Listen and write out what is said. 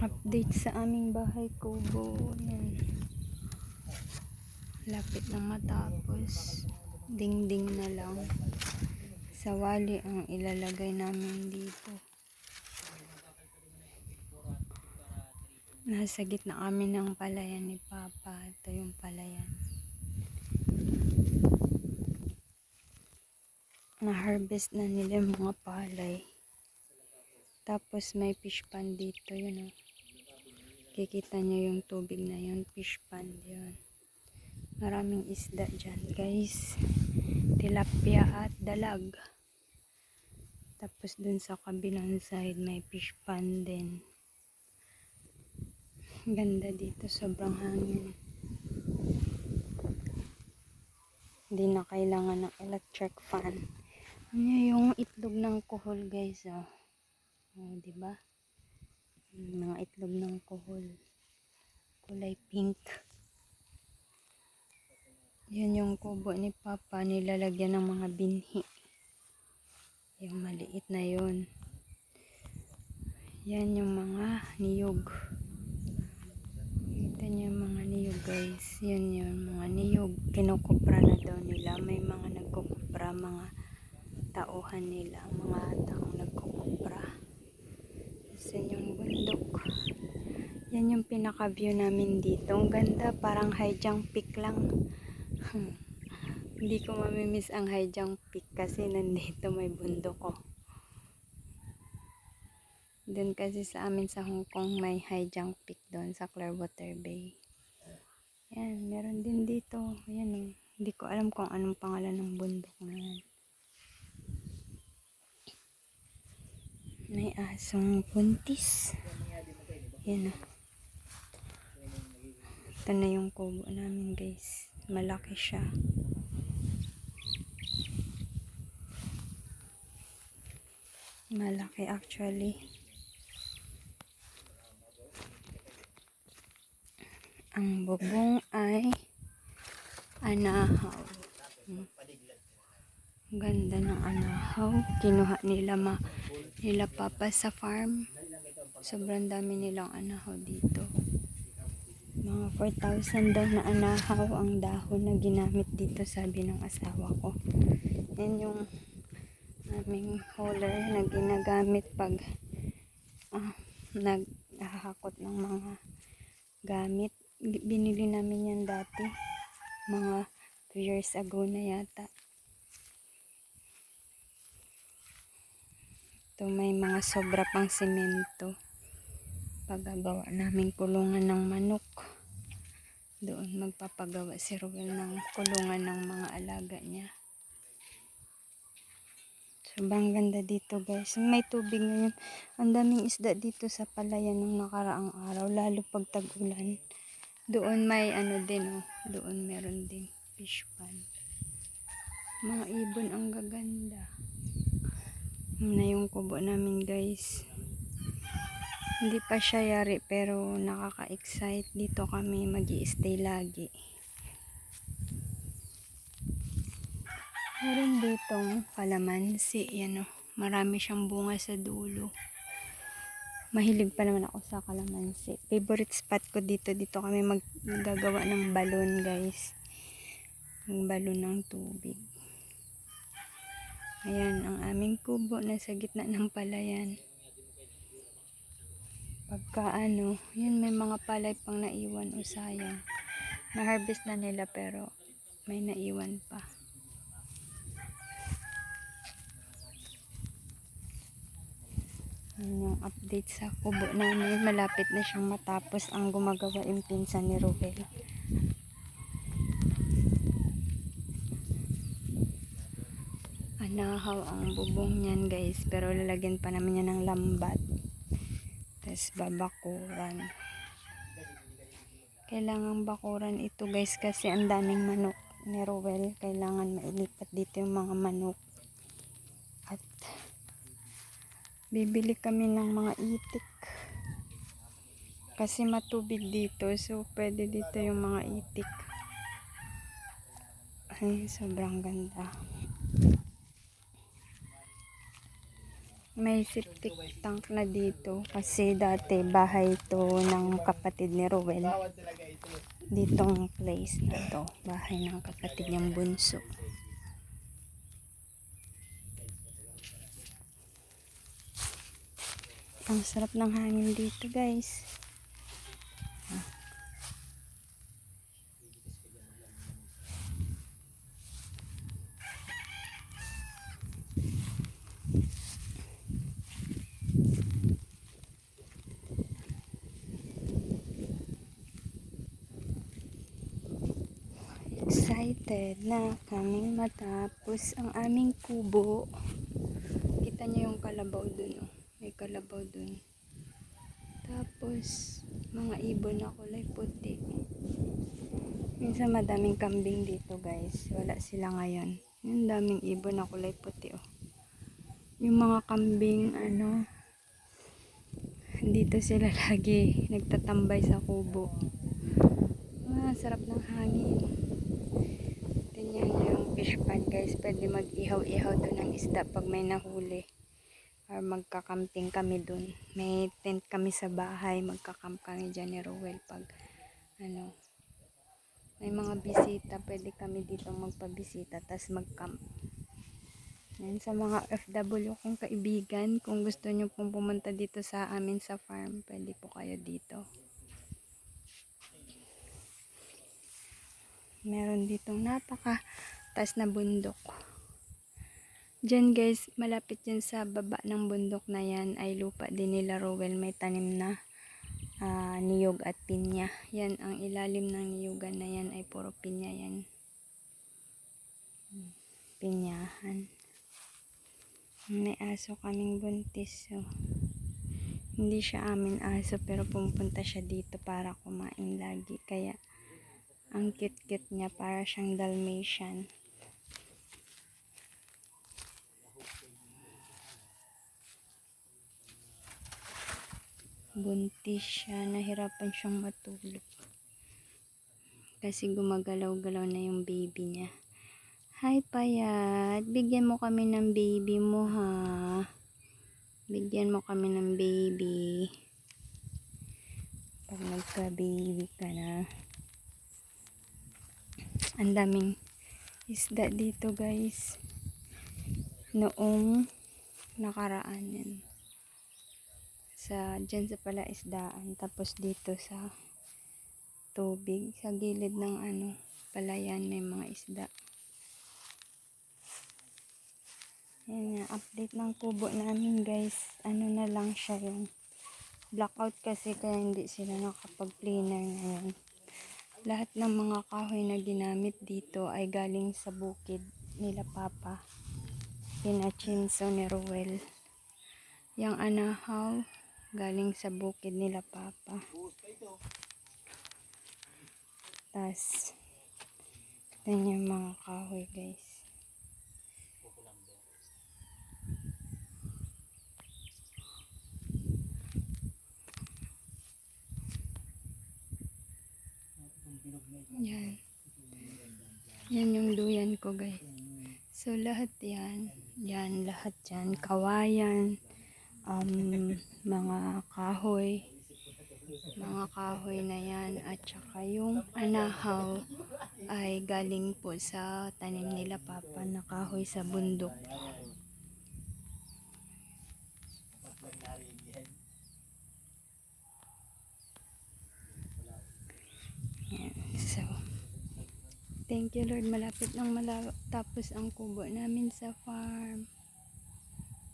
Update sa aming bahay kubo. Yan. Lapit na matapos. Dingding na lang. Sa wali ang ilalagay namin dito. Nasa gitna kami ng palayan ni Papa. Ito yung palayan. Na-harvest na nila mga palay. Tapos may fish pond dito, yun o. Kikita nyo yung tubig na yun, fish pond yun. Maraming isda dyan, guys. Tilapia at dalag. Tapos dun sa kabilang side, may fish pond din. Ganda dito, sobrang hangin. Hindi na kailangan ng electric fan. Ano yung itlog ng kuhol, guys, oh. Oh, di ba? Mga itlog ng kuhol. Kulay pink. Yan yung kubo ni Papa. Nilalagyan ng mga binhi. Yung maliit na yon. Yan yung mga niyog. Kita niyo yung mga niyog guys. Yan yung mga niyog. Kinukupra na daw nila. May mga nagkukupra. Mga tauhan nila. Mga taong nagkukupra. Yan yung bundok. Yan yung pinaka-view namin dito. Ang ganda, parang Haijang Peak lang. Hindi ko mamimiss ang Haijang Peak kasi nandito may bundok ko. Doon kasi sa amin sa Hong Kong may Haijang Peak doon sa Clearwater Bay. Yan, meron din dito. Yan oh. Hindi ko alam kung anong pangalan ng bundok na yan. May asong puntis. Yan o. Ito na yung kubo namin guys. Malaki siya. Malaki actually. Ang bubong ay anahaw. Ganda ng anahaw. Kinuha nila ma nila papa sa farm. Sobrang dami nilang anahaw dito. Mga 4,000 daw na anahaw ang dahon na ginamit dito sabi ng asawa ko. Yan yung aming hauler na ginagamit pag ah, naghahakot ng mga gamit. Binili namin yan dati. Mga 2 years ago na yata. Ito may mga sobra pang semento. Paggagawa namin kulungan ng manok. Doon magpapagawa si Ruel ng kulungan ng mga alaga niya. Sobrang ganda dito guys. May tubig ngayon. Ang daming isda dito sa palayan ng nakaraang araw. Lalo pag tag-ulan. Doon may ano din oh. Doon meron din fish pond. Mga ibon ang gaganda. Na yung kubo namin guys. Hindi pa siya yari pero nakaka-excite. Dito kami mag stay lagi. Meron ditong kalamansi. Yan o. Marami siyang bunga sa dulo. Mahilig pa naman ako sa kalamansi. Favorite spot ko dito. Dito kami maggagawa ng balon guys. Yung balon ng tubig. Ayan ang aming kubo. Nasa gitna ng palayan. Pagka ano, yun may mga palay pang naiwan o sayang. Na-harvest na nila pero may naiwan pa. Yun yung update sa kubo namin. Malapit na siyang matapos ang gumagawa yung pinsan ni Rubel. Anahaw ang bubong niyan guys. Pero lalagyan pa namin yan ng lambat. Tapos babakuran. Kailangan bakuran ito guys kasi ang daming manok ni Rowel. Kailangan mailipat dito yung mga manok. At bibili kami ng mga itik. Kasi matubig dito. So pwede dito yung mga itik. Ay, sobrang ganda. May septic tank na dito kasi dati bahay to ng kapatid ni Rowel. Ditong place na to, bahay ng kapatid niyang bunso. Ang sarap ng hangin dito guys. Excited na kaming matapos ang aming kubo. Kita niyo yung kalabaw dun, oh. May kalabaw dun. Tapos, mga ibon na kulay puti. Minsan madaming kambing dito, guys. Wala sila ngayon. Yung daming ibon na kulay puti, oh. Yung mga kambing, ano, dito sila lagi nagtatambay sa kubo. Ah, sarap ng hangin. Fish pond guys. Pwede mag-ihaw-ihaw doon ng isda pag may nahuli. Or magkakamping kami doon. May tent kami sa bahay. Magkakamp kami dyan ni Rowell pag ano may mga bisita. Pwede kami dito magpabisita. Tapos magcamp. Yan sa mga FW kong kaibigan. Kung gusto nyo pong pumunta dito sa amin sa farm. Pwede po kayo dito. meron ditong napaka taas na bundok. Diyan guys, malapit yan sa baba ng bundok na yan ay lupa din nila Rowell. May tanim na ah, niyog at pinya. Yan, ang ilalim ng niyugan na yan ay puro pinya yan. Pinyahan. May aso kaming buntis. So, hindi siya amin aso pero pumunta siya dito para kumain lagi. Kaya ang cute-cute niya para siyang Dalmatian. Buntis siya, nahirapan siyang matulog. Kasi gumagalaw-galaw na yung baby niya. Hi Payat, bigyan mo kami ng baby mo ha. Bigyan mo kami ng baby. Pag nagka-baby ka na ang daming isda dito guys noong nakaraan yan sa dyan sa pala isdaan tapos dito sa tubig sa gilid ng ano palayan may mga isda yan update ng kubo namin guys ano na lang siya yung blackout kasi kaya hindi sila nakapag cleaner ngayon lahat ng mga kahoy na ginamit dito ay galing sa bukid nila Papa. Pinachinso ni Ruel. Yung anahaw, galing sa bukid nila Papa. Tas, ito yung mga kahoy guys. Yan. Yan yung duyan ko guys. So lahat yan, yan lahat yan, kawayan, um, mga kahoy, mga kahoy na yan at saka yung anahaw ay galing po sa tanim nila papa na kahoy sa bundok. So, thank you Lord. Malapit nang matapos ang kubo namin sa farm.